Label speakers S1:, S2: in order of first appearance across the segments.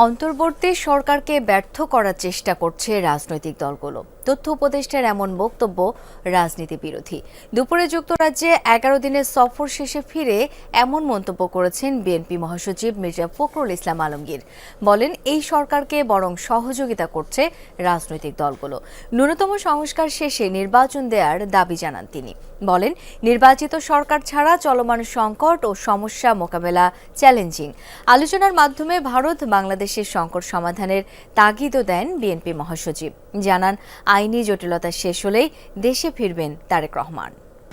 S1: অন্তর্বর্তী সরকারকে ব্যর্থ করার চেষ্টা করছে রাজনৈতিক দলগুলো। তথ্য উপদেষ্টার এমন বক্তব্য রাজনীতি বিরোধী। দুপুরে যুক্তরাজ্যে এগারো দিনের সফর শেষে ফিরে এমন মন্তব্য করেছেন বিএনপি মহাসচিব মির্জা ফখরুল ইসলাম আলমগীর। বলেন, এই সরকারকে বরং সহযোগিতা করছে রাজনৈতিক দলগুলো। ন্যূনতম সংস্কার শেষে নির্বাচন দেওয়ার দাবি জানান তিনি। বলেন, নির্বাচিত সরকার ছাড়া চলমান সংকট ও সমস্যা মোকাবেলা চ্যালেঞ্জিং। আলোচনার মাধ্যমে ভারত বাংলাদেশের সংকট সমাধানের তাগিদও দেন বিএনপি মহাসচিব। জানান আইনি জটিলতা শেষ হলেই দেশে ফিরবেন তারেক রহমান।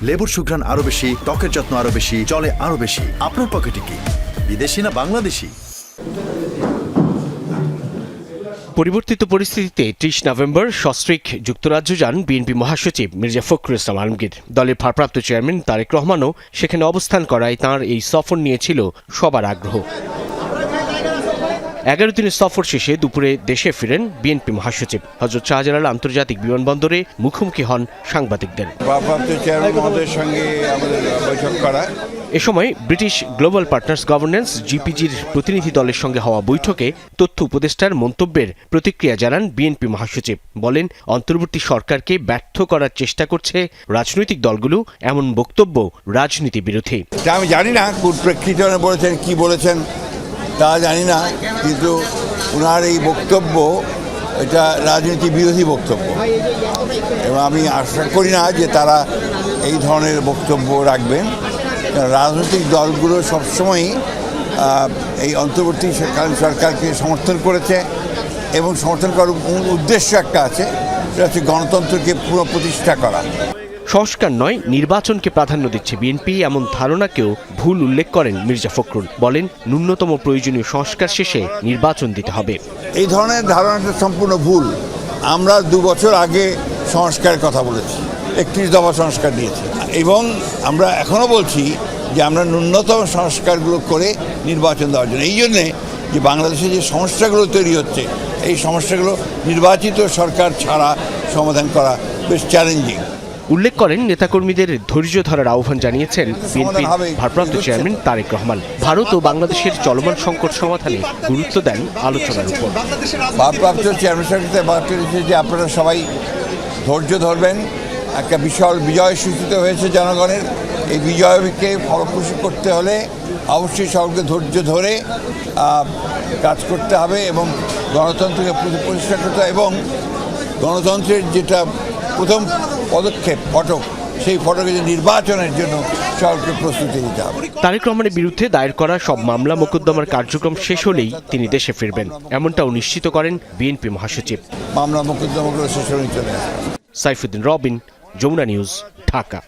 S2: লেবুর সুঘ্রাণ আরও বেশি ত্বকের যত্ন আরও বেশি চলে আরও বেশি। আপনার পকেটে কি? বিদেশি না বাংলাদেশি?
S3: পরিবর্তিত পরিস্থিতিতে ত্রিশ নভেম্বর সস্ত্রীক যুক্তরাজ্য যান বিএনপি মহাসচিব মির্জা ফখরুল ইসলাম আলমগীর। দলের ভারপ্রাপ্ত চেয়ারম্যান তারেক রহমানও সেখানে অবস্থান করায় তাঁর এই সফর নিয়েছিল সবার আগ্রহ। এগারো দিনের সফর শেষে দুপুরে দেশে ফিরেন বিএনপি মহাসচিব। হজরত শাহজালাল আন্তর্জাতিক বিমানবন্দরে মুখোমুখি হন সাংবাদিকদের।
S4: সঙ্গে আমাদের বৈঠক করা।
S3: এ সময় ব্রিটিশ গ্লোবাল পার্টনার্স গভর্নেন্স জিপিজির প্রতিনিধি দলের সঙ্গে হওয়া বৈঠকে তথ্য উপদেষ্টার মন্তব্যের প্রতিক্রিয়া জানান বিএনপি মহাসচিব। বলেন অন্তর্বর্তী সরকারকে ব্যর্থ করার চেষ্টা করছে রাজনৈতিক দলগুলো এমন বক্তব্য রাজনীতি বিরোধী।
S4: আমি জানি না কোন প্রেক্ষিতে বলেছেন কি বলেছেন। তা জানি না, কিন্তু ওনার এই বক্তব্য, এটা রাজনীতি বিরোধী বক্তব্য। এবং আমি আশা করি না যে তারা এই ধরনের বক্তব্য রাখবেন। রাজনৈতিক দলগুলো সবসময়ই এই অন্তর্বর্তী সরকার, সরকারকে সমর্থন করেছে এবং সমর্থন করার উদ্দেশ্য একটা আছে, সেটা হচ্ছে গণতন্ত্রকে পুনঃপ্রতিষ্ঠা করা।
S3: সংস্কার নয়, নির্বাচনকে প্রাধান্য দিচ্ছে বিএনপি এমন ধারণাকেও ভুল উল্লেখ করেন মির্জা ফখরুল। বলেন, ন্যূনতম প্রয়োজনীয় সংস্কার শেষে নির্বাচন দিতে হবে।
S4: এই ধরনের ধারণাটা সম্পূর্ণ ভুল। আমরা দু বছর আগে সংস্কারের কথা বলেছি, একত্রিশ দফা সংস্কার দিয়েছি। এবং আমরা এখনও বলছি যে আমরা ন্যূনতম সংস্কারগুলো করে নির্বাচন দেওয়ার জন্য। এই জন্যে যে বাংলাদেশে যে সমস্যাগুলো তৈরি হচ্ছে, এই সমস্যাগুলো নির্বাচিত সরকার ছাড়া সমাধান করা বেশ চ্যালেঞ্জিং
S3: উল্লেখ করেন নেতাকর্মীদের ধৈর্য ধরার আহ্বান জানিয়েছেন বিএনপির ভারপ্রাপ্ত চেয়ারম্যান তারেক রহমান। ভারত ও বাংলাদেশের চলমান সংকট সমাধানে গুরুত্ব দেন আলোচনার উপর।
S4: ভারপ্রাপ্ত চেয়ারম্যান বার্তা যে আপনারা সবাই ধৈর্য ধরবেন একটা বিশাল বিজয় সূচিত হয়েছে জনগণের। এই বিজয়কে ফলপ্রসূ করতে হলে অবশ্যই সকলকে ধৈর্য ধরে কাজ করতে হবে এবং গণতন্ত্রকে পুরো পরিষ্কার করতে এবং গণতন্ত্রের যেটা প্রথম পদক্ষেপ ফটক সেই ফটকে যে নির্বাচনের জন্য সকলকে প্রস্তুতি নিতে হবে।
S3: তারেক রহমানের বিরুদ্ধে দায়ের করা সব মামলা মোকদ্দমার কার্যক্রম শেষ হলেই তিনি দেশে ফিরবেন এমনটাও নিশ্চিত করেন বিএনপি মহাসচিব।
S4: মামলা মোকদ্দমাগুলো শেষ হয়ে চলে
S3: সাইফুদ্দিন রবিন যমুনা নিউজ ঢাকা।